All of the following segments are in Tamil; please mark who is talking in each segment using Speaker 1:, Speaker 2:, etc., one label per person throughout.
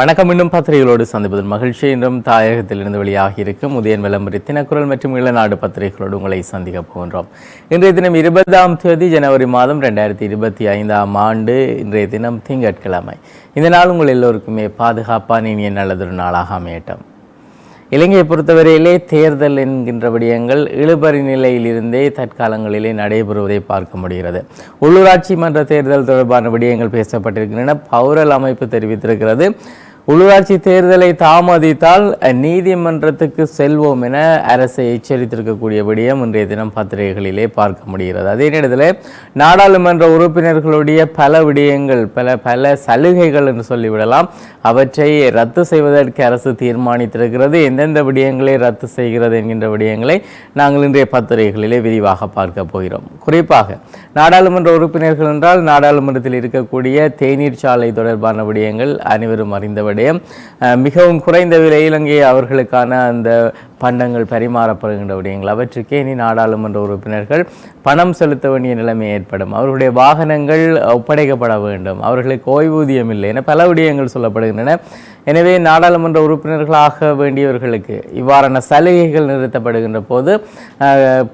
Speaker 1: வணக்கம். இன்னும் பத்திரிகைகளோடு சந்திப்பதில் மகிழ்ச்சி. இன்றும் தாயகத்திலிருந்து வெளியாகி இருக்கும் உதயன் விளம்பரி தினக்குரல் மற்றும் இளநாடு பத்திரிகைகளோடு உங்களை சந்திக்க போகின்றோம். இன்றைய தினம் இருபதாம் தேதி ஜனவரி மாதம் ரெண்டாயிரத்தி இருபத்தி ஐந்தாம் ஆண்டு இன்றைய தினம் திங்கட்கிழமை. இந்த நாள் உங்கள் எல்லோருக்குமே பாதுகாப்பான இனிய நல்லதொரு நாளாக அமையட்டும். இலங்கையை பொறுத்தவரையிலே தேர்தல் என்கின்ற விடயங்கள் இழுபறி நிலையிலிருந்தே தற்காலங்களிலே நடைபெறுவதை பார்க்க முடிகிறது. உள்ளூராட்சி மன்ற தேர்தல் தொடர்பான விடயங்கள் பேசப்பட்டிருக்கின்றன. பௌரல் அமைப்பு தெரிவித்திருக்கிறது. உள்ளூராட்சி தேர்தலை தாமதித்தால் நீதிமன்றத்துக்கு செல்வோம் என அரசை எச்சரித்திருக்கக்கூடிய விடயம் இன்றைய தினம் பத்திரிகைகளிலே பார்க்க முடிகிறது. அதே நேரத்தில் நாடாளுமன்ற உறுப்பினர்களுடைய பல விடயங்கள் பல பல சலுகைகள் என்று சொல்லிவிடலாம். அவற்றை ரத்து செய்வதற்கு அரசு தீர்மானித்திருக்கிறது. எந்தெந்த விடயங்களை ரத்து செய்கிறது என்கின்ற விடயங்களை நாங்கள் இன்றைய பத்திரிகைகளிலே விரிவாக பார்க்க போகிறோம். குறிப்பாக நாடாளுமன்ற உறுப்பினர்கள் என்றால் நாடாளுமன்றத்தில் இருக்கக்கூடிய தேநீர் சாலை தொடர்பான விடயங்கள் அனைவரும் அறிந்தவர் விட மிகவும் குறைந்த விலையில் அங்கே அவர்களுக்கான அந்த பண்டங்கள் பரிமாறப்படுகின்ற விடயங்கள். அவற்றுக்கே இனி நாடாளுமன்ற உறுப்பினர்கள் பணம் செலுத்த வேண்டிய நிலைமை ஏற்படும். அவர்களுடைய வாகனங்கள் ஒப்படைக்கப்பட வேண்டும். அவர்களுக்கு ஓய்வூதியம் இல்லை என பல விடயங்கள் சொல்லப்படுகின்றன. எனவே நாடாளுமன்ற உறுப்பினர்களாக வேண்டியவர்களுக்கு இவ்வாறான சலுகைகள் நிறுத்தப்படுகின்ற போது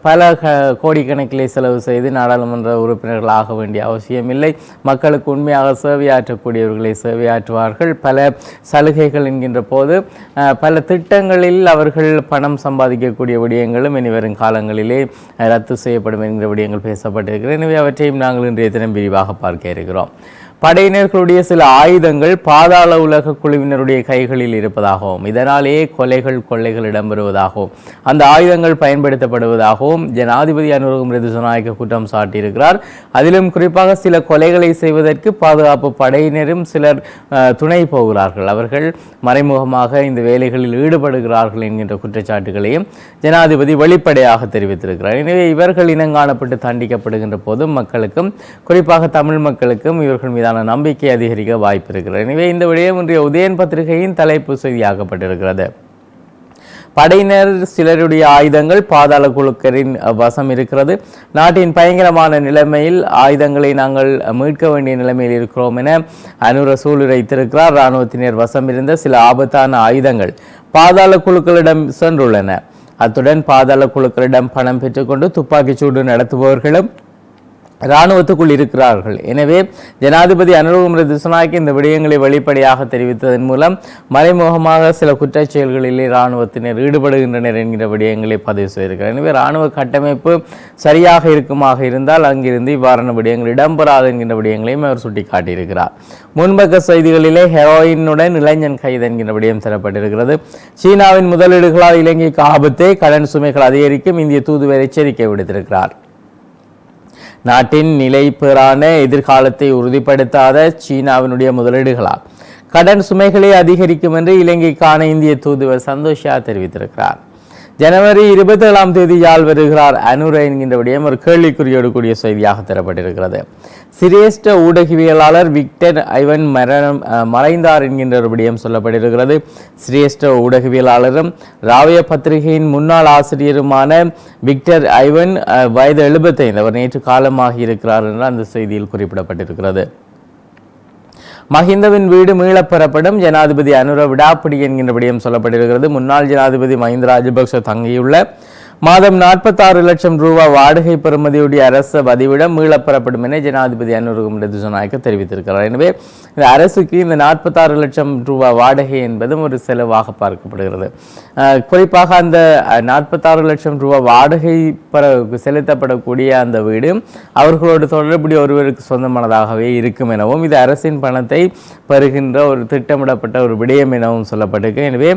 Speaker 1: பல க- கோடிக்கணக்கிலே செலவு செய்து நாடாளுமன்ற உறுப்பினர்கள் ஆக வேண்டிய அவசியம் இல்லை. மக்களுக்கு உண்மையாக சேவையாற்றக்கூடியவர்களை சேவையாற்றுவார்கள். பல சலுகைகள் என்கின்ற போது பல திட்டங்களில் அவர்கள் பணம் சம்பாதிக்கக்கூடிய விடயங்களும் இனி வரும் காலங்களிலே ரத்து செய்யப்படும் என்கிற விடயங்கள் பேசப்பட்டிருக்கிறது. எனவே அவற்றையும் நாங்கள் இன்றைய தினம் விரிவாக பார்க்க இருக்கிறோம். படையினர்களுடைய சில ஆயுதங்கள் பாதாள உலக குழுவினருடைய கைகளில் இருப்பதாகவும் இதனாலேயே கொலைகள் கொள்ளைகள் இடம்பெறுவதாகவும் அந்த ஆயுதங்கள் பயன்படுத்தப்படுவதாகவும் ஜனாதிபதி அனுரகம் ரிதுசநாயக்க குற்றம் சாட்டியிருக்கிறார். அதிலும் குறிப்பாக சில கொலைகளை செய்வதற்கு பாதுகாப்பு படையினரும் சிலர் அஹ், துணை போகிறார்கள். அவர்கள் மறைமுகமாக இந்த வேலைகளில் ஈடுபடுகிறார்கள் என்கின்ற குற்றச்சாட்டுகளையும் ஜனாதிபதி வெளிப்படையாக தெரிவித்திருக்கிறார். எனவே இவர்கள் இனங்காணப்பட்டு தண்டிக்கப்படுகின்ற போதும் மக்களுக்கும் குறிப்பாக தமிழ் மக்களுக்கும் இவர்கள் மீது மீதான நம்பிக்கை அதிகரிக்க வாய்ப்பு இருக்கிறது எனவே இந்த விடயம் இன்றைய உதயன் பத்திரிகையின் தலைப்பு செய்தியாக்கப்பட்டிருக்கிறது. படையினர் சிலருடைய ஆயுதங்கள் பாதாள குழுக்களின் வசம் இருக்கிறது. நாட்டின் பயங்கரமான நிலைமையில் ஆயுதங்களை நாங்கள் மீட்க வேண்டிய நிலைமையில் இருக்கிறோம் என அனுர சூளுரைத்திருக்கிறார் இராணுவத்தினர் வசம் இருந்த சில ஆபத்தான ஆயுதங்கள் பாதாள குழுக்களிடம் சென்றுள்ளன. அத்துடன் பாதாள குழுக்களிடம் பணம் பெற்றுக்கொண்டு துப்பாக்கிச்சூடு நடத்துபவர்களும் இராணுவத்துக்குள் இருக்கிறார்கள். எனவே ஜனாதிபதி அனுரகுமர திசுநாயக்கு இந்த விடயங்களை வெளிப்படையாக தெரிவித்ததன் மூலம் மறைமுகமாக சில குற்றச் செயல்களிலே இராணுவத்தினர் ஈடுபடுகின்றனர் என்கிற விடயங்களை பதிவு செய்திருக்கிறார். எனவே இராணுவ கட்டமைப்பு சரியாக இருக்குமாக இருந்தால் அங்கிருந்து இவ்வாறான விடயங்கள் இடம்பெறாது என்கின்ற விடயங்களையும் அவர் சுட்டிக்காட்டியிருக்கிறார். முன்பக்க செய்திகளிலே ஹெரோயினுடன் இளைஞன் கைது என்கின்ற விடயம் தரப்பட்டிருக்கிறது. சீனாவின் முதலீடுகளால் இலங்கைக்கு ஆபத்தே கடன் சுமைகள் அதிகரிக்கும் இந்திய தூதுவர் எச்சரிக்கை விடுத்திருக்கிறார். நாட்டின் நிலைப்பெறான எதிர்காலத்தை உறுதிப்படுத்தாத சீனாவினுடைய முதலீடுகளால். கடன் சுமைகளை அதிகரிக்கும் என்று இலங்கைக்கான இந்திய தூதுவர் சந்தோஷா தெரிவித்திருக்கிறார். ஜனவரி இருபத்தி ஏழாம் தேதி யாழ் வருகிறார் அனுரை என்கின்ற விடயம் ஒரு கேள்விக்குறியோடு கூடிய செய்தியாக தரப்பட்டிருக்கிறது. சிரேஷ்ட ஊடகவியலாளர் விக்டர் ஐவன் மரணம் மறைந்தார் என்கின்ற ஒரு விடயம் சொல்லப்பட்டிருக்கிறது. சிரேஷ்ட ஊடகவியலாளரும் ராவய பத்திரிகையின் முன்னாள் ஆசிரியருமான விக்டர் ஐவன் வயது எழுபத்தைந்து அவர் நேற்று காலமாகி இருக்கிறார் என்று அந்த செய்தியில் குறிப்பிடப்பட்டிருக்கிறது. மஹிந்தவின் வீடு மீளப் பெறப்படும் ஜனாதிபதி அனுர விடாப்பிடி என்கின்ற விடயம் சொல்லப்பட்டிருக்கிறது. முன்னாள் ஜனாதிபதி மஹிந்த ராஜபக்ச தங்கியுள்ள மாதம் நாற்பத்தாறு லட்சம் ரூபாய் வாடகை பெறுமதியுடைய அரசு பதிவிடம் மீளப்பெறப்படும் என ஜனாதிபதி அனுரகுமர திசுநாயக்க தெரிவித்திருக்கிறார். எனவே இந்த அரசுக்கு இந்த நாற்பத்தாறு லட்சம் ரூபாய் வாடகை என்பதும் ஒரு செலவாக பார்க்கப்படுகிறது. குறிப்பாக அந்த நாற்பத்தாறு லட்சம் ரூபாய் வாடகை பெற செலுத்தப்படக்கூடிய அந்த வீடு அவர்களோடு தொடர்புடைய ஒருவருக்கு சொந்தமானதாகவே இருக்கும் எனவும் இது அரசின் பணத்தை பெறுகின்ற ஒரு திட்டமிடப்பட்ட ஒரு விடயம் எனவும் சொல்லப்பட்டிருக்கு. எனவே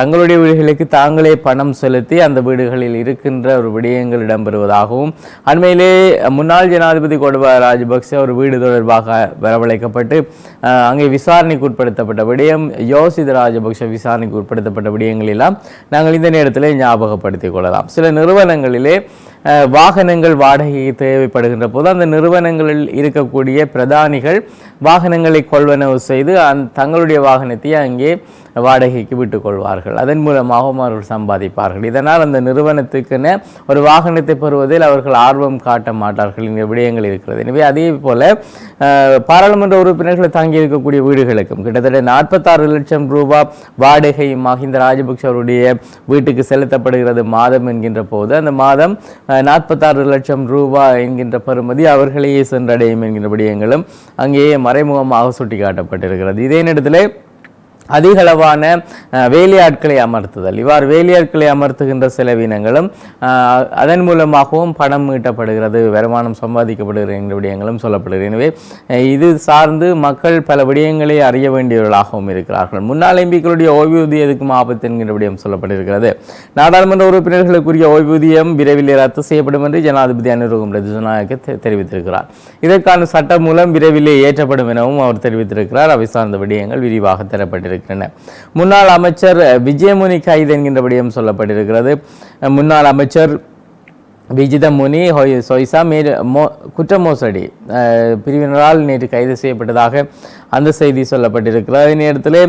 Speaker 1: தங்களுடைய வீடுகளுக்கு தாங்களே பணம் செலுத்தி அந்த வீடுகளில் இருக்கின்ற ஒரு விடயங்கள் இடம்பெறுவதாகவும் அண்மையிலே முன்னாள் ஜனாதிபதி கோடபா ராஜபக்சே ஒரு வீடு தொடர்பாக வரவழைக்கப்பட்டு அங்கே விசாரணைக்கு உட்படுத்தப்பட்ட விடயம் யோசித ராஜபக்ஷ விசாரணைக்கு உட்படுத்தப்பட்ட விடயங்கள் எல்லாம் நாங்கள் இந்த நேரத்தில் ஞாபகப்படுத்திக் கொள்ளலாம். சில நிறுவனங்களிலே வாகனங்கள் வாடகைக்கு தேவைப்படுகின்ற போது அந்த நிறுவனங்களில் இருக்கக்கூடிய பிரதானிகள் வாகனங்களை கொள்வனவு செய்து அந் தங்களுடைய வாகனத்தை அங்கே வாடகைக்கு விட்டுக்கொள்வார்கள். அதன் மூலமாகவும் அவர்கள் சம்பாதிப்பார்கள். இதனால் அந்த நிறுவனத்துக்குன்னு ஒரு வாகனத்தை பெறுவதில் அவர்கள் ஆர்வம் காட்ட மாட்டார்கள். இந்த விடயங்கள் இருக்கிறது. எனவே அதே போல் பாராளுமன்ற உறுப்பினர்கள் தங்கியிருக்கக்கூடிய வீடுகளுக்கும் கிட்டத்தட்ட நாற்பத்தாறு லட்சம் ரூபா வாடகை மஹிந்த ராஜபக்ஷ அவருடைய வீட்டுக்கு செலுத்தப்படுகிறது மாதம் என்கின்ற போது. அந்த மாதம் நாற்பத்தாறு லட்சம் ரூபாய் என்கின்ற பெறுமதி அவர்களையே சென்றடையும் என்கின்ற விடயங்களும் அங்கேயே மறைமுகமாக சுட்டிக்காட்டப்பட்டிருக்கிறது. இதே நேரத்தில் அதிகளவான வேலையாட்களை அமர்த்துதல். இவ்வாறு வேலையாட்களை அமர்த்துகின்ற செலவினங்களும் அதன் மூலமாகவும் பணம் ஈட்டப்படுகிறது வருமானம் சம்பாதிக்கப்படுகிறது என்ற விடயங்களும் சொல்லப்படுகிறது. எனவே இது சார்ந்து மக்கள் பல விடயங்களை அறிய வேண்டியவர்களாகவும் இருக்கிறார்கள். முன்னாள் எம்பிக்களுடைய ஓய்வூதியத்துக்கும் ஆபத்து என்கின்ற விடயம் சொல்லப்பட்டிருக்கிறது. நாடாளுமன்ற உறுப்பினர்களுக்குரிய ஓய்வூதியம் விரைவில் ரத்து செய்யப்படும் என்று ஜனாதிபதி அனுரகும் ரஜநாயக்க தெரிவித்திருக்கிறார். இதற்கான சட்டம் மூலம் விரைவிலே ஏற்றப்படும் எனவும் அவர் தெரிவித்திருக்கிறார். அவை சார்ந்த விடயங்கள் விரிவாக தரப்பட்டிருக்கின்றன முன்னாள் அமைச்சர் விஜயமுனி கைது என்கின்றபடியும் சொல்லப்பட்டிருக்கிறது. முன்னாள் அமைச்சர் விஜித முனி ஹொய் சொய்சா மேல் மோ குற்ற மோசடி பிரிவினரால் நேற்று கைது செய்யப்பட்டதாக அந்த செய்தி சொல்லப்பட்டிருக்கிறது. அதே நேரத்தில்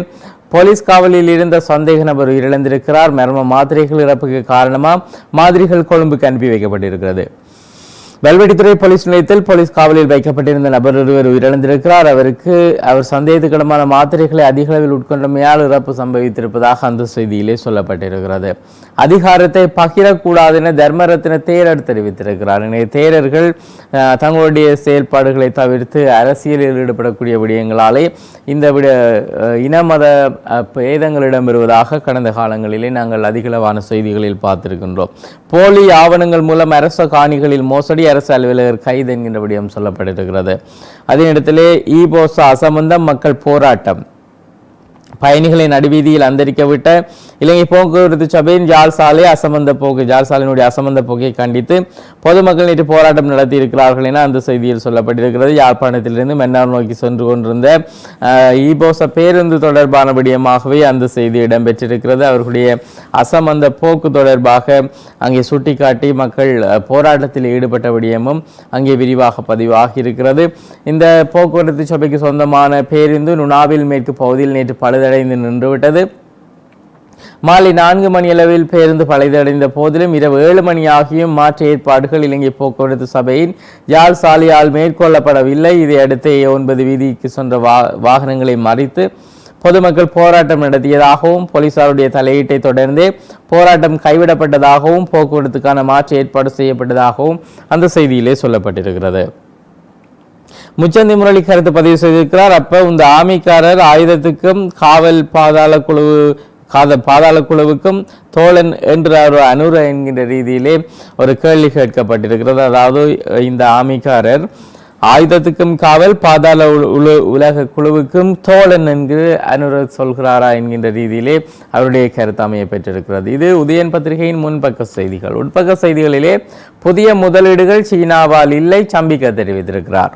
Speaker 1: போலீஸ் காவலில் இருந்த சந்தேக நபர் உயிரிழந்திருக்கிறார். மர்ம மாத்திரைகள் இறப்புக்கு காரணமாக மாதிரிகள் கொழும்புக்கு அனுப்பி வைக்கப்பட்டிருக்கிறது. வல்வெட்டித்துறை போலீஸ் நிலையத்தில் போலீஸ் காவலில் வைக்கப்பட்டிருந்த நபர் ஒருவர் உயிரிழந்திருக்கிறார். அவருக்கு அவர் சந்தேகத்துக்கிடமான மாத்திரைகளை அதிக அளவில் உட்கொண்டமையால் இறப்பு சம்பவித்திருப்பதாக அந்த செய்தியிலே சொல்லப்பட்டிருக்கிறது. அதிகாரத்தை பகிரக்கூடாது என தர்மரத்ன தேரர் தெரிவித்திருக்கிறார். இன்றைய தேரர்கள் தங்களுடைய செயல்பாடுகளை தவிர்த்து அரசியலில் ஈடுபடக்கூடிய விடயங்களாலே இந்த விட இன மத அஹ், பேதங்களிடம் வருவதாக கடந்த காலங்களிலே நாங்கள் அதிகளவான செய்திகளில் பார்த்திருக்கின்றோம். போலி ஆவணங்கள் மூலம் அரச காணிகளில் மோசடி அரசு அலுவலகர் கைது என்கின்ற விடயம் சொல்லப்பட்டிருக்கிறது. அதே இடத்திலே ஈபோசா அசம்பந்தம் மக்கள் போராட்டம். பயணிகளை நடுவீதியில் அந்தரிக்க விட்ட இலங்கை போக்குவரத்து சபையின் ஜாழ் சாலை அசமந்த போக்கு ஜாழ் சாலையினுடைய அசமந்த போக்கை கண்டித்து பொதுமக்கள் நேற்று போராட்டம் நடத்தி இருக்கிறார்கள் என அந்த செய்தியில் சொல்லப்பட்டிருக்கிறது. யாழ்ப்பாணத்திலிருந்து மன்னார் நோக்கி சென்று கொண்டிருந்த இபோச பேருந்து தொடர்பான விடயமாகவே அந்த செய்தி இடம்பெற்றிருக்கிறது. அவர்களுடைய அசமந்த போக்கு தொடர்பாக அங்கே சுட்டிக்காட்டி மக்கள் போராட்டத்தில் ஈடுபட்ட விடயமும் அங்கே விரிவாக பதிவாகி இருக்கிறது இந்த போக்குவரத்து சபைக்கு சொந்தமான பேருந்து நுணாவில் மேற்கு பகுதியில் நேற்று பழுதடைந்து நின்றுவிட்டது. மாலை நான்கு மணி அளவில் பேருந்து பழுதடைந்த போதிலும் இரவு ஏழு மணி ஆகியும் மாற்று ஏற்பாடுகள் இலங்கை போக்குவரத்து சபையின் யாழ் சாலையால் மேற்கொள்ளப்படவில்லை. இதையடுத்து ஒன்பது வீதிக்கு சென்ற வா வாகனங்களை மறித்து பொதுமக்கள் போராட்டம் நடத்தியதாகவும் போலீசாருடைய தலையீட்டை தொடர்ந்தே போராட்டம் கைவிடப்பட்டதாகவும் போக்குவரத்துக்கான மாற்று ஏற்பாடு செய்யப்பட்டதாகவும் அந்த செய்தியிலே சொல்லப்பட்டிருக்கிறது. முச்சந்தி முரளி கருத்து பதிவு செய்திருக்கிறார். அப்ப இந்த ஆமிக்காரர் ஆயுதத்துக்கும் காவல் பாதாள குழு காத பாதாள குழுவுக்கும் தோழன் என்ற ஒரு அனுர என்கின்ற ரீதியிலே ஒரு கேள்வி கேட்கப்பட்டிருக்கிறது. அதாவது இந்த ஆமிக்காரர் ஆயுதத்துக்கும் காவல் பாதாள உலக குழுவுக்கும் தோழன் என்கிற அனுர சொல்கிறாரா என்கின்ற ரீதியிலே அவருடைய கருத்து அமைய பெற்றிருக்கிறது. இது உதயன் பத்திரிகையின் முன்பக்க செய்திகள். உட்பக்க செய்திகளிலே புதிய முதலீடுகள் சீனாவால் இல்லை சம்பிக்க தெரிவித்திருக்கிறார்.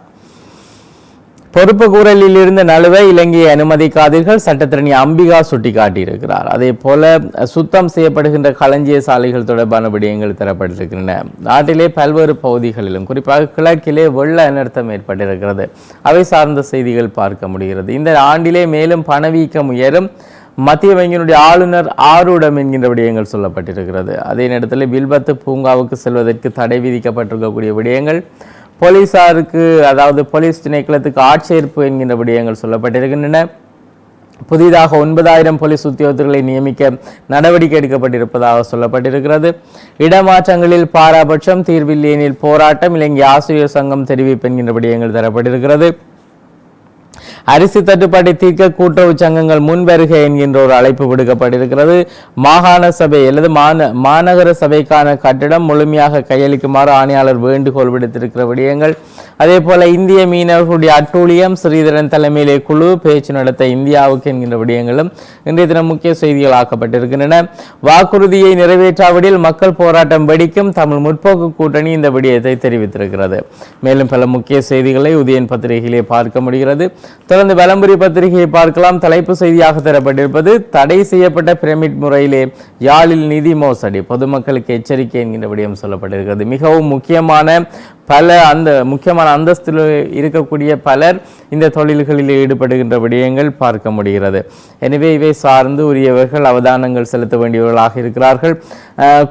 Speaker 1: பொறுப்பு கூறலில் இருந்த நழுவை இலங்கையை அனுமதிக்காதீர்கள் சட்டத்திரணி அம்பிகா சுட்டிக்காட்டியிருக்கிறார். அதே போல சுத்தம் செய்யப்படுகின்ற களஞ்சிய சாலைகள் தொடர்பான விடயங்கள் தரப்பட்டிருக்கின்றன. நாட்டிலே பல்வேறு பகுதிகளிலும் குறிப்பாக கிழக்கிலே வெள்ள அனர்த்தம் ஏற்பட்டிருக்கிறது. அவை சார்ந்த செய்திகள் பார்க்க முடிகிறது. இந்த ஆண்டிலே மேலும் பணவீக்கம் உயரும். மத்திய வங்கியினுடைய ஆளுநர் ஆரூடம் என்கின்ற விடயங்கள் சொல்லப்பட்டிருக்கிறது. அதே நேரத்தில் வில்பத்து பூங்காவுக்கு செல்வதற்கு தடை விதிக்கப்பட்டிருக்கக்கூடிய விடயங்கள் போலீசாருக்கு அதாவது போலீஸ் திணைக்களத்துக்கு ஆட்சேர்ப்பு என்கின்ற விடயங்கள் சொல்லப்பட்டிருக்கின்றன. புதிதாக ஒன்பதாயிரம் போலீஸ் உத்தியோகத்தர்களை நியமிக்க நடவடிக்கை எடுக்கப்பட்டிருப்பதாக சொல்லப்பட்டிருக்கிறது. இடமாற்றங்களில் பாராபட்சம் தீர்வில்லியனில் போராட்டம் இலங்கை ஆசிரியர் சங்கம் தெரிவிப்பு என்கின்ற விடயங்கள் தரப்பட்டிருக்கிறது. அரிசி தட்டுப்பாட்டை தீர்க்க கூட்டுறவு சங்கங்கள் முன்வருக என்கின்ற ஒரு அழைப்பு விடுக்கப்பட்டிருக்கிறது. மாகாண சபை அல்லது மாந மாநகர சபைக்கான கட்டிடம் முழுமையாக கையளிக்குமாறு ஆணையாளர் வேண்டுகோள் விடுத்திருக்கிற விடயங்கள். அதே போல இந்திய மீனவர்களுடைய அட்டூழியம் ஸ்ரீதரன் தலைமையிலே குழு பேச்சு நடத்த இந்தியாவுக்கு என்கின்ற விடயங்களும் இன்றைய தினம் முக்கிய செய்திகள் ஆக்கப்பட்டிருக்கின்றன வாக்குறுதியை நிறைவேற்றாவிடில் மக்கள் போராட்டம் வெடிக்கும் தமிழ் முற்போக்கு கூட்டணி இந்த விடயத்தை தெரிவித்திருக்கிறது. மேலும் பல முக்கிய செய்திகளை உதயன் பத்திரிகையிலே பார்க்க முடிகிறது. தொடர்ந்து வலம்புரி பத்திரிகையை பார்க்கலாம். தலைப்பு செய்தியாக தரப்பட்டிருப்பது தடை செய்யப்பட்ட பிரமிட் முறையிலே யாழில் நிதி மோசடி. பொதுமக்களுக்கு எச்சரிக்கை என்கின்ற விடயம் சொல்லப்பட்டிருக்கிறது. மிகவும் முக்கியமான பல அந்த முக்கியமான அந்தஸ்தில் இருக்கக்கூடிய பலர் இந்த தொழில்களில் ஈடுபடுகின்ற விடயங்கள் பார்க்க முடிகிறது. எனவே இவை சார்ந்து உரியவர்கள் அவதானங்கள் செலுத்த வேண்டியவர்களாக இருக்கிறார்கள்.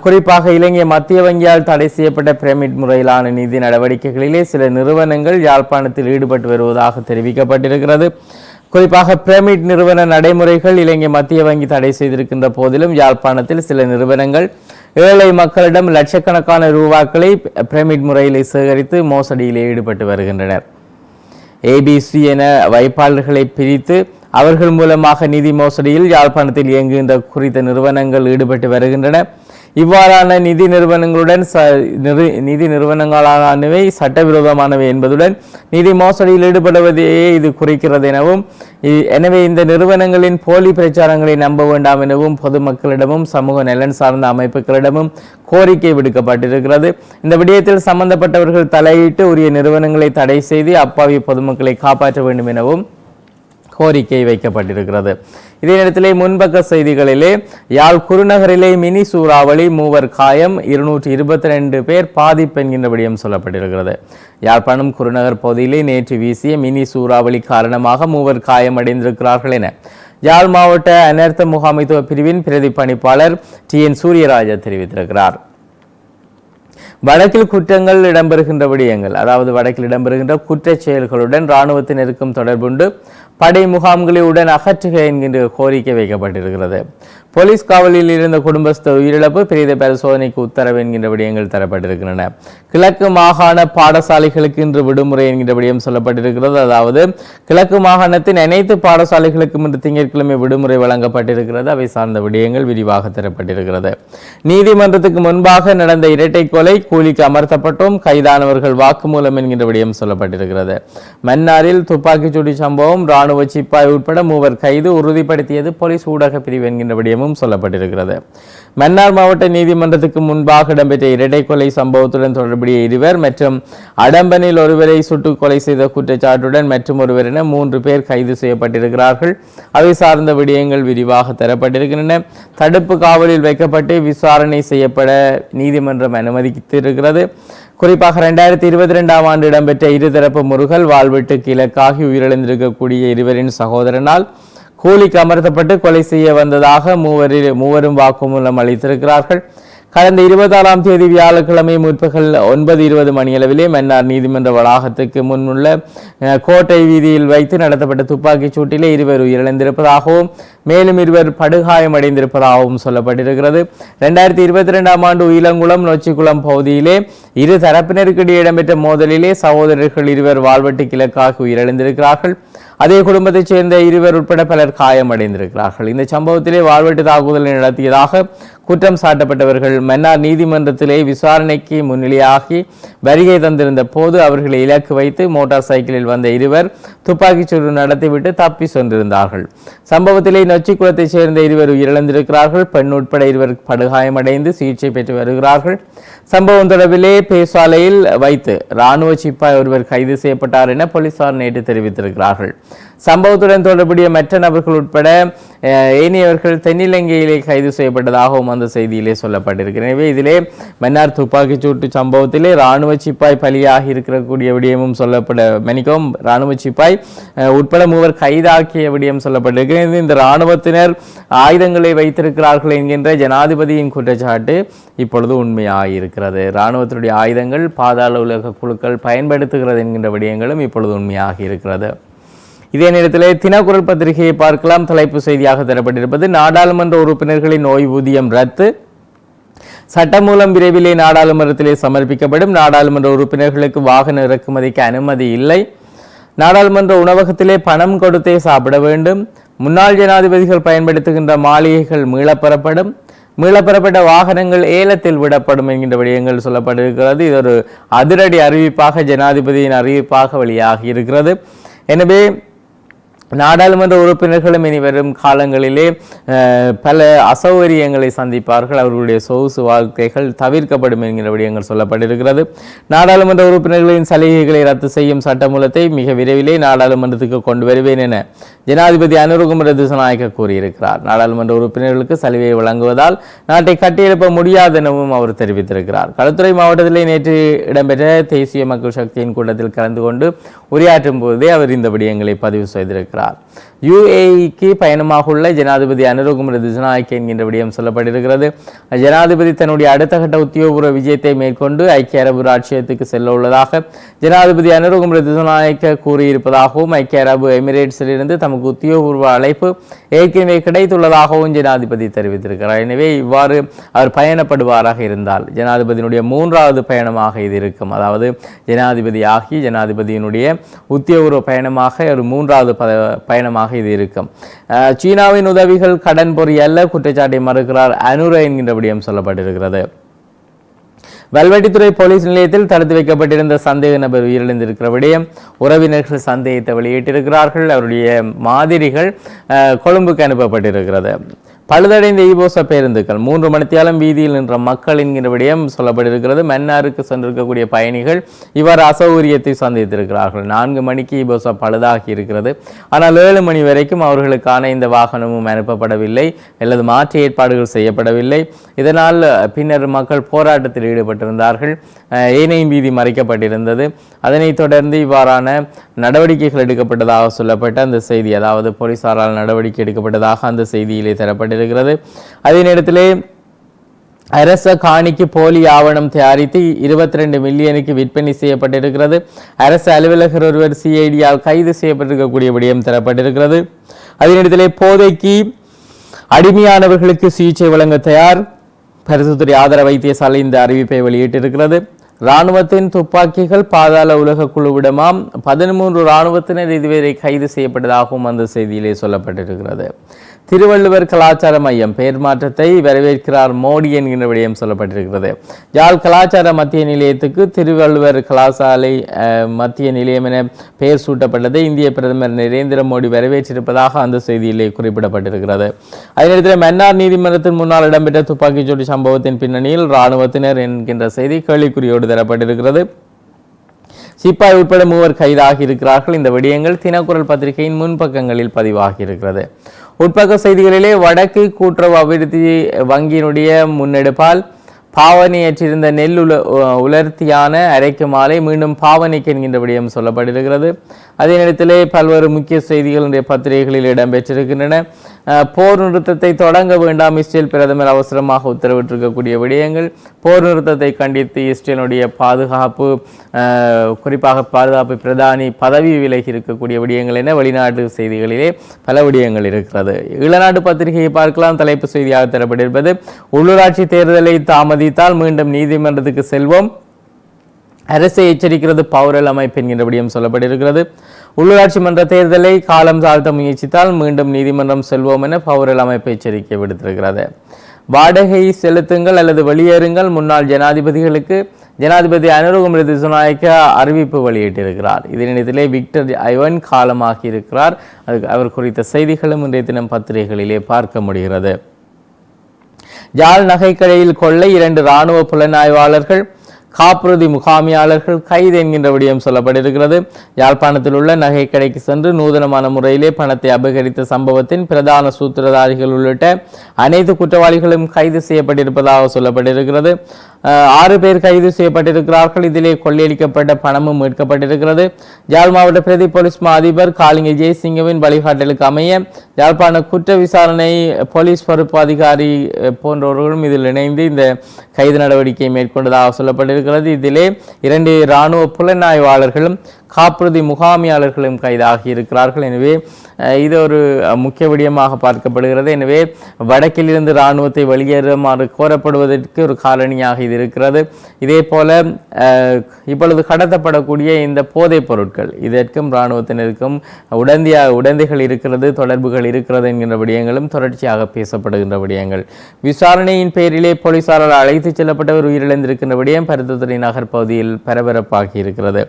Speaker 1: குறிப்பாக இலங்கை மத்திய வங்கியால் தடை செய்யப்பட்ட பிரமிட் முறையிலான நிதி நடவடிக்கைகளிலே சில நிறுவனங்கள் யாழ்ப்பாணத்தில் ஈடுபட்டு வருவதாக தெரிவிக்கப்பட்டிருக்கிறது. குறிப்பாக பிரமிட் நிறுவன நடைமுறைகள் இலங்கை மத்திய வங்கி தடை செய்திருக்கின்ற போதிலும் யாழ்ப்பாணத்தில் சில நிறுவனங்கள் ஏழை மக்களிடம் லட்சக்கணக்கான ரூபாக்களை பிரமிட் முறையில் சேகரித்து மோசடியில் ஈடுபட்டு வருகின்றனர். ஏபிசி என வைப்பாளர்களை பிரித்து அவர்கள் மூலமாக நிதி மோசடியில் யாழ்ப்பாணத்தில் இயங்குகின்ற குறித்த நிறுவனங்கள் ஈடுபட்டு வருகின்றன. இவ்வாறான நிதி நிறுவனங்களுடன் ச நிதி நிறுவனங்களானவை சட்டவிரோதமானவை என்பதுடன் நிதி மோசடியில் ஈடுபடுவதையே இது குறிக்கிறது எனவும் எனவே இந்த நிறுவனங்களின் போலி பிரச்சாரங்களை நம்ப வேண்டாம் எனவும் பொதுமக்களிடமும் சமூக நலன் சார்ந்த அமைப்புகளிடமும் கோரிக்கை விடுக்கப்பட்டிருக்கிறது. இந்த விடயத்தில் சம்பந்தப்பட்டவர்கள் தலையிட்டு உரிய நிறுவனங்களை தடை செய்து அப்பாவி பொதுமக்களை காப்பாற்ற வேண்டும் எனவும் கோரிக்கை வைக்கப்பட்டிருக்கிறது. இதே நேரத்திலே முன்பக்க செய்திகளிலே யாழ் குருநகரிலே மினி சூறாவளி மூவர் காயம் இருநூற்றி இருபத்தி ரெண்டு பேர் பாதிப்பு என்கின்றபடியும் சொல்லப்பட்டிருக்கிறது. யாழ்ப்பாணம் குருநகர் பகுதியிலே நேற்று வீசிய மினி சூறாவளி காரணமாக மூவர் காயமடைந்திருக்கிறார்கள் என யாழ் மாவட்ட அனர்த்த முகாமைத்துவ பிரிவின் பிரதி பணிப்பாளர் டி. என். சூரியராஜா தெரிவித்திருக்கிறார். வடக்கில் குற்றங்கள் இடம்பெறுகின்ற விடயங்கள் அதாவது வடக்கில் இடம்பெறுகின்ற குற்றச் செயல்களுடன் இராணுவத்தினருக்கும் தொடர்புண்டு படை முகாம்களை உடன் அகற்றுக என்கின்ற கோரிக்கை வைக்கப்பட்டிருக்கிறது. போலீஸ் காவலில் இருந்த குடும்பஸ்தர் உயிரிழப்பு பிரேத பரிசோதனைக்கு உத்தரவு என்கின்ற விடயங்கள் தரப்பட்டிருக்கின்றன. கிழக்கு மாகாண பாடசாலைகளுக்கு இன்று விடுமுறை என்கின்ற விடயம் சொல்லப்பட்டிருக்கிறது. அதாவது கிழக்கு மாகாணத்தின் அனைத்து பாடசாலைகளுக்கும் இன்று திங்கட்கிழமை விடுமுறை வழங்கப்பட்டிருக்கிறது. அவை சார்ந்த விடயங்கள் விரிவாக தரப்பட்டிருக்கிறது. நீதிமன்றத்துக்கு முன்பாக நடந்த இரட்டை கொலை கூலிக்கு அமர்த்தப்பட்டும் கைதானவர்கள் வாக்குமூலம் என்கின்ற விடயம் சொல்லப்பட்டிருக்கிறது. மன்னாரில் துப்பாக்கிச்சூடி சம்பவம் ராணுவ சிப்பாய் உட்பட மூவர் கைது உறுதிப்படுத்தியது போலீஸ் ஊடக பிரிவு என்கின்ற விடயம் விடயமும் சொல்லப்பட்டிருக்கிறது. மன்னார் மாவட்ட நீதிமன்றத்துக்கு முன்பாக இடம்பெற்ற இரட்டை கொலை சம்பவத்துடன் தொடர்புடைய இருவர் மற்றும் அடம்பனில் ஒருவரை சுட்டுக் கொலை செய்த குற்றச்சாட்டுடன் மற்றும் ஒருவர் என மூன்று பேர் கைது செய்யப்பட்டிருக்கிறார்கள். அவை சார்ந்த விடயங்கள் விரிவாக தரப்பட்டிருக்கின்றன. தடுப்பு காவலில் வைக்கப்பட்டு விசாரணை செய்யப்பட நீதிமன்றம் அனுமதித்திருக்கிறது. குறிப்பாக ரெண்டாயிரத்தி இருபத்தி ரெண்டாம் ஆண்டு இடம்பெற்ற இருதரப்பு முருகல் வாழ்வெட்டுக்கு இலக்காகி உயிரிழந்திருக்கக்கூடிய இருவரின் சகோதரனால் கூலிக்கு அமர்த்தப்பட்டு கொலை செய்ய வந்ததாக மூவரில் மூவரும் வாக்குமூலம் அளித்திருக்கிறார்கள். கடந்த இருபதாறாம் தேதி வியாழக்கிழமை முற்பகல் ஒன்பது இருபது மணியளவிலே மன்னார் நீதிமன்ற வளாகத்துக்கு முன்னுள்ள அஹ், கோட்டை வீதியில் வைத்து நடத்தப்பட்ட துப்பாக்கிச் சூட்டிலே இருவர் உயிரிழந்திருப்பதாகவும் மேலும் இருவர் படுகாயமடைந்திருப்பதாகவும் சொல்லப்பட்டிருக்கிறது. ரெண்டாயிரத்தி இருபத்தி ரெண்டாம் ஆண்டு உயிலங்குளம் நொச்சிக்குளம் பகுதியிலே இரு தரப்பினருக்கிடையே இடம்பெற்ற மோதலிலே சகோதரர்கள் இருவர் வாழ்வெட்டு கிழக்காக உயிரிழந்திருக்கிறார்கள். அதே குடும்பத்தைச் சேர்ந்த இருவர் உட்பட பலர் காயமடைந்திருக்கிறார்கள். இந்த சம்பவத்திலே வாழ்வெட்டு தாக்குதலை நடத்தியதாக குற்றம் சாட்டப்பட்டவர்கள் மன்னார் நீதிமன்றத்திலே விசாரணைக்கு முன்னிலையாகி வருகை தந்திருந்த போது அவர்களை இலக்கு வைத்து மோட்டார் சைக்கிளில் வந்த இருவர் துப்பாக்கிச் சூடு நடத்திவிட்டு தப்பி சென்றிருந்தார்கள். சம்பவத்திலே நொச்சிக்குளத்தைச் சேர்ந்த இருவர் உயிரிழந்திருக்கிறார்கள். பெண் உட்பட இருவர் படுகாயமடைந்து சிகிச்சை பெற்று வருகிறார்கள். சம்பவம் தொடர்பிலே பேசாலையில் வைத்து ராணுவ சிப்பாய் ஒருவர் கைது செய்யப்பட்டார் என போலீசார் நேற்று தெரிவித்திருக்கிறார்கள். சம்பவத்துடன் தொடர்புடைய மற்ற நபர்கள் உட்பட ஏனையவர்கள் தென்னிலங்கையிலே கைது செய்யப்பட்டதாகவும் அந்த செய்தியிலே சொல்லப்பட்டிருக்கு. எனவே இதிலே மன்னார் துப்பாக்கிச் சூட்டு சம்பவத்திலே ராணுவ சிப்பாய் பலியாகி இருக்கக்கூடிய விடயமும் சொல்லப்பட மன்னிக்கவும் ராணுவ சிப்பாய் உட்பட மூவர் கைதாக்கிய விடயம் சொல்லப்பட்டிருக்கிறது இந்த ராணுவத்தினர் ஆயுதங்களை வைத்திருக்கிறார்கள் என்கின்ற ஜனாதிபதியின் குற்றச்சாட்டு இப்பொழுது உண்மையாகியிருக்கிறது இராணுவத்தினுடைய ஆயுதங்கள் பாதாள உலக குழுக்கள் பயன்படுத்துகிறது என்கின்ற விடயங்களும் இப்பொழுது உண்மையாகி இருக்கிறது இதே நேரத்தில் தினக்குரல் பத்திரிகையை பார்க்கலாம். தலைப்பு செய்தியாக தரப்பட்டிருப்பது நாடாளுமன்ற உறுப்பினர்களின் ஓய்வூதியம் ரத்து. சட்டமூலம் விரைவிலே நாடாளுமன்றத்திலே சமர்ப்பிக்கப்படும். நாடாளுமன்ற உறுப்பினர்களுக்கு வாகன இறக்குமதிக்கு அனுமதி இல்லை. நாடாளுமன்ற உணவகத்திலே பணம் கொடுத்தே சாப்பிட வேண்டும். முன்னாள் ஜனாதிபதிகள் பயன்படுத்துகின்ற மாளிகைகள் மீளப்பெறப்படும். மீளப்பெறப்பட்ட வாகனங்கள் ஏலத்தில் விடப்படும் என்கின்ற விடயங்கள் சொல்லப்பட்டிருக்கிறது. இது ஒரு அதிரடி அறிவிப்பாக ஜனாதிபதியின் அறிவிப்பாக வெளியாகி இருக்கிறது. எனவே நாடாளுமன்ற உறுப்பினர்களும் இனி வரும் காலங்களிலே பல அசௌகரியங்களை சந்திப்பார்கள். அவர்களுடைய சொகுசு வாழ்க்கைகள் தவிர்க்கப்படும் என்கிற விடயங்கள் சொல்லப்பட்டிருக்கிறது. நாடாளுமன்ற உறுப்பினர்களின் சலுகைகளை ரத்து செய்யும் சட்டமூலத்தை மிக விரைவிலே நாடாளுமன்றத்துக்கு கொண்டு வருவேன் என ஜனாதிபதி அனுருகுமர திசநாயக்க கூறியிருக்கிறார். நாடாளுமன்ற உறுப்பினர்களுக்கு சலுகை வழங்குவதால் நாட்டை கட்டியெழுப்ப முடியாது எனவும் அவர் தெரிவித்திருக்கிறார். களுத்துறை மாவட்டத்திலே நேற்று இடம்பெற்ற தேசிய மக்கள் சக்தியின் கூட்டத்தில் கலந்து கொண்டு உரையாற்றும் போதே அவர் இந்த விடயங்களை பதிவு செய்திருக்கிறார். யுஏஇக்கு பயணமாக உள்ள ஜனாதிபதி அனுரகுமர திசநாயக்க என்கின்ற விடயம் சொல்லப்பட்டிருக்கிறது. ஜனாதிபதி தன்னுடைய அடுத்த கட்ட உத்தியோகபூர்வ விஜயத்தை மேற்கொண்டு ஐக்கிய அரபு ராட்சியத்துக்கு செல்ல உள்ளதாக ஜனாதிபதி அனுரகுமர திசநாயக்க கூறியிருப்பதாகவும் ஐக்கிய அரபு எமிரேட்ஸிலிருந்து தமக்கு உத்தியோகபூர்வ அழைப்பு ஏற்கனவே கிடைத்துள்ளதாகவும் ஜனாதிபதி தெரிவித்திருக்கிறார். எனவே இவ்வாறு அவர் பயணப்படுவாராக இருந்தால் ஜனாதிபதியினுடைய மூன்றாவது பயணமாக இது இருக்கும். அதாவது ஜனாதிபதி ஆகி ஜனாதிபதியினுடைய உத்தியோகபூர்வ பயணமாக ஒரு மூன்றாவது ப காரணமாக இது இருக்கும். சீனாவின் உதவிகள் கடன் பொறி அல்ல குற்றச்சாட்டை மறுக்கிறார் அனுர என்கின்ற விடயம் சொல்லப்பட்டிருக்கிறது. வல்வெட்டித்துறை போலீஸ் நிலையத்தில் தடுத்து வைக்கப்பட்டிருந்த சந்தேக நபர் உயிரிழந்திருக்கிற விடயம் உறவினர்கள் சந்தேகத்தை வெளியிட்டிருக்கிறார்கள். அவருடைய மாதிரிகள் கொழும்புக்கு அனுப்பப்பட்டிருக்கிறது. பழுதடைந்த ஈபோச பேருந்துகள் மூன்று மணித்தியாலம் வீதியில் நின்ற மக்கள் என்கிற விடயம் சொல்லப்பட்டிருக்கிறது. மன்னாருக்கு சென்றிருக்கக்கூடிய பயணிகள் இவ்வாறு அசௌகரியத்தை சந்தித்திருக்கிறார்கள். நான்கு மணிக்கு ஈபோச பழுதாகி இருக்கிறது. ஆனால் ஏழு மணி வரைக்கும் அவர்களுக்கான இந்த வாகனமும் அனுப்பப்படவில்லை. அல்லது மாற்று ஏற்பாடுகள் செய்யப்படவில்லை. இதனால் பின்னர் மக்கள் போராட்டத்தில் ஈடுபட்டிருந்தார்கள். ஏனையும் வீதி மறைக்கப்பட்டிருந்தது. அதனைத் தொடர்ந்து இவ்வாறான நடவடிக்கைகள் எடுக்கப்பட்டதாக சொல்லப்பட்ட அந்த செய்தி அதாவது போலீசாரால் நடவடிக்கை எடுக்கப்பட்டதாக அந்த செய்தியிலே தரப்பட்டிருக்கிறது. அதே நேரத்திலே அரச காணிக்கு போலி ஆவணம் தயாரித்து இருபத்தி ரெண்டு மில்லியனுக்கு விற்பனை செய்யப்பட்டிருக்கிறது. அரசு அலுவலகர் ஒருவர் சிஐடியால் கைது செய்யப்பட்டிருக்கக்கூடிய விடயம் தரப்பட்டிருக்கிறது. அதே நேரத்திலே போதைக்கு அடிமையானவர்களுக்கு சிகிச்சை வழங்க தயார். பரிசுத்துறை ஆதார வைத்தியசாலை இந்த அறிவிப்பை வெளியிட்டிருக்கிறது. இராணுவத்தின் துப்பாக்கிகள் பாதாள உலக குழுவிடமாம். பதிமூன்று இராணுவத்தினர் இதுவரை கைது செய்யப்பட்டதாகவும் அந்த செய்தியிலே சொல்லப்பட்டிருக்கிறது. திருவள்ளுவர் கலாச்சார மையம். பெயர் மாற்றத்தை வரவேற்கிறார் மோடி என்கின்ற விடயம் சொல்லப்பட்டிருக்கிறது. யாழ் கலாச்சார மத்திய நிலையத்துக்கு திருவள்ளுவர் கலாசாலை மத்திய நிலையம் என பெயர் சூட்டப்பட்டதை இந்திய பிரதமர் நரேந்திர மோடி வரவேற்றிருப்பதாக அந்த செய்தியிலே குறிப்பிடப்பட்டிருக்கிறது. அதே நேரத்தில் மன்னார் நீதிமன்றத்தின் முன்னால் இடம்பெற்ற துப்பாக்கிச்சூடு சம்பவத்தின் பின்னணியில் இராணுவத்தினர் என்கின்ற செய்தி கேள்விக்குறியோடு தரப்பட்டிருக்கிறது. சிப்பாய் உட்பட மூவர் கைதாகி இருக்கிறார்கள். இந்த விடயங்கள் தினக்குரல் பத்திரிகையின் முன்பக்கங்களில் பதிவாகி இருக்கிறது. உட்பக்க செய்திகளிலே வடக்கு கூட்டுறவு அபிவிருத்தி வங்கியினுடைய முன்னெடுப்பால் பாவனையற்றிருந்த நெல் உல உலர்த்தியான அரைக்கு மாலை மீண்டும் பாவனைக்கு என்கின்ற விடயம் சொல்லப்பட்டிருக்கிறது அதே நேரத்திலே பல்வேறு முக்கிய செய்திகள் இன்றைய பத்திரிகைகளில் இடம்பெற்றிருக்கின்றன. போர் நிறுத்தத்தை தொடங்க வேண்டாம். இஸ்ரேல் பிரதமர் அவசரமாக உத்தரவிட்டிருக்கக்கூடிய விடயங்கள் போர் நிறுத்தத்தை கண்டித்து இஸ்ரேலுடைய பாதுகாப்பு குறிப்பாக பாதுகாப்பு பிரதானி பதவி விலகி இருக்கக்கூடிய விடயங்கள் என வெளிநாட்டு செய்திகளிலே பல விடயங்கள் இருக்கிறது. இளநாடு பத்திரிகையை பார்க்கலாம். தலைப்பு செய்தியாக தரப்பட்டிருப்பது உள்ளூராட்சி தேர்தலை தாமதித்தால் மீண்டும் நீதிமன்றத்துக்கு செல்வோம். அரசை எச்சரிக்கிறது பௌரல் அமைப்பு என்கின்ற விடயம் சொல்லப்பட்டிருக்கிறது. உள்ளூராட்சி மன்ற தேர்தலை காலம் தாழ்த்த முயற்சித்தால் மீண்டும் நீதிமன்றம் செல்வோம் என பௌரல் அமைப்பு எச்சரிக்கை விடுத்திருக்கிறது. வாடகை செலுத்துங்கள் அல்லது வெளியேறுங்கள். முன்னாள் ஜனாதிபதிகளுக்கு ஜனாதிபதி அனுரகுமர திசுநாயக்க அறிவிப்பு வெளியிட்டிருக்கிறார். இதனிடத்திலே விக்டர் ஐவன் காலமாகி இருக்கிறார். அது அவர் குறித்த செய்திகளும் இன்றைய தினம் பத்திரிகைகளிலே பார்க்க முடிகிறது. யாழ் நகைக்கடையில் கொள்ளை இரண்டு இராணுவ புலனாய்வாளர்கள் காப்புறுதி முகாமியாளர்கள் கைது என்கின்ற விடயம் சொல்லப்பட்டிருக்கிறது. யாழ்ப்பாணத்தில் உள்ள நகை கடைக்கு சென்று நூதனமான முறையிலே பணத்தை அபகரித்த சம்பவத்தின் பிரதான சூத்திரதாரிகள் உள்ளிட்ட அனைத்து குற்றவாளிகளும் கைது செய்யப்பட்டிருப்பதாக சொல்லப்பட்டிருக்கிறது. ஆறு பேர் கைது செய்யப்பட்டிருக்கிறார்கள். இதிலே கொள்ளையடிக்கப்பட்ட பணமும் மீட்கப்பட்டிருக்கிறது. யாழ் மாவட்ட பிரதி போலீஸ் மா அதிபர் காலிங்க ஜெயசிங்கவின் வழிகாட்டலுக்கு அமைய யாழ்ப்பாண குற்ற விசாரணை போலீஸ் பொறுப்பு அதிகாரி போன்றவர்களும் இதில் இணைந்து இந்த கைது நடவடிக்கையை மேற்கொண்டதாக சொல்லப்பட்டிருக்கிறது. இதிலே இரண்டு இராணுவ புலனாய்வாளர்களும் காப்புறுதி முகாமியாளர்களும் கைதாகி இருக்கிறார்கள். எனவே இது ஒரு முக்கிய விடயமாக பார்க்கப்படுகிறது. எனவே வடக்கிலிருந்து இராணுவத்தை வெளியேறுமாறு கோரப்படுவதற்கு ஒரு காரணியாக இது இருக்கிறது. இதே போல இப்பொழுது கடத்தப்படக்கூடிய இந்த போதைப் பொருட்கள் இதற்கும் இராணுவத்தினருக்கும் உடந்தியா உடந்தைகள் இருக்கிறது தொடர்புகள் இருக்கிறது என்கின்ற விடயங்களும் தொடர்ச்சியாக பேசப்படுகின்ற விடயங்கள். விசாரணையின் பேரிலே போலீசாரால் அழைத்துச் செல்லப்பட்டவர் உயிரிழந்திருக்கின்ற விடயம் பருத்துத்துறை நகர் பகுதியில் பரபரப்பாகி இருக்கிறது.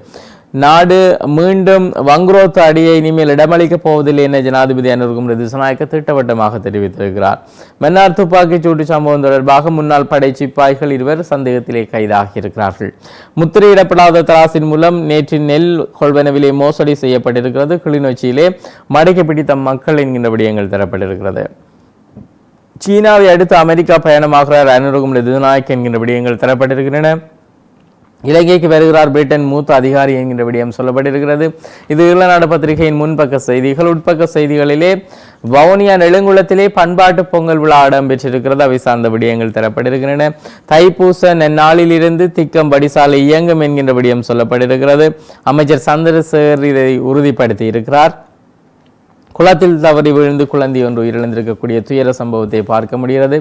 Speaker 1: நாடு மீண்டும் வங்குரோத்து அடியை இனிமேல் இடமளிக்கப் போவதில்லை என ஜனாதிபதி அனுர்குமர திசநாயக்க திட்டவட்டமாக தெரிவித்திருக்கிறார். மன்னார் துப்பாக்கிச் சூட்டு சம்பவம் தொடர்பாக முன்னாள் படை சிப்பாய்கள் இருவர் சந்தேகத்திலே கைதாகியிருக்கிறார்கள். முத்திரையிடப்படாத தராசின் மூலம் நேற்று நெல் கொள்வனவிலே மோசடி செய்யப்பட்டிருக்கிறது. கிளிநொச்சியிலே மடக்கி பிடித்த மக்கள் என்கின்ற விடயங்கள் தரப்பட்டிருக்கிறது. சீனாவை அடுத்து அமெரிக்கா பயணமாகிறார் அனுரகுமர திசநாயக் என்கின்ற விடயங்கள் தரப்பட்டிருக்கின்றன. இலங்கைக்கு வருகிறார் பிரிட்டன் மூத்த அதிகாரி என்கின்ற விடயம் சொல்லப்பட்டிருக்கிறது. இது ஈழநாடு பத்திரிகையின் முன்பக்க செய்திகள். உட்பக்க செய்திகளிலே வவுனியா நெடுங்குளத்திலே பண்பாட்டு பொங்கல் விழா இடம்பெற்றிருக்கிறது. அவை சார்ந்த விடயங்கள் தரப்பட்டிருக்கின்றன. தைப்பூச நன்னாளிலிருந்து திக்கம் படிசாலை இயங்கும் என்கின்ற விடயம் சொல்லப்பட்டிருக்கிறது. அமைச்சர் சந்திரசேகர் இதை உறுதிப்படுத்தி இருக்கிறார் குளத்தில் தவறி விழுந்து குழந்தை ஒன்று உயிரிழந்திருக்கக்கூடிய துயர சம்பவத்தை பார்க்க முடிகிறது.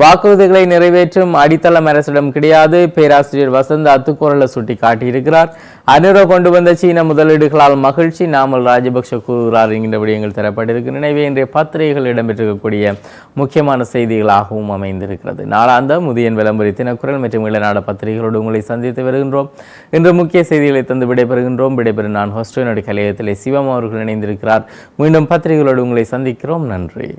Speaker 1: வாக்குறுதிகளை நிறைவேற்றும் அடித்தளம் அரசிடம் கிடையாது. பேராசிரியர் வசந்த் அத்துக்குரலை சுட்டி காட்டியிருக்கிறார் அனுர கொண்டு வந்த சீன முதலீடுகளால் மகிழ்ச்சி. நாமல் ராஜபக்ஷ கூறுகிறார். என்கின்ற விடயங்கள் தரப்பட்டிருக்கின்றன இவை இன்றைய பத்திரிகைகள் இடம்பெற்றிருக்கக்கூடிய முக்கியமான செய்திகளாகவும் அமைந்திருக்கிறது. நாளாந்த முதியன் விளம்பரி தினக்குரல் மற்றும் இளநாட பத்திரிகைகளோடு உங்களை சந்தித்து வருகின்றோம். இன்று முக்கிய செய்திகளை தந்து விடைபெறுகின்றோம். விடைபெறும் நான் ஹோஸ்டோனுடைய கலையத்திலே சிவம் அவர்கள் இணைந்திருக்கிறார். மீண்டும் பத்திரிகைகளோடு உங்களை சந்திக்கிறோம். நன்றி.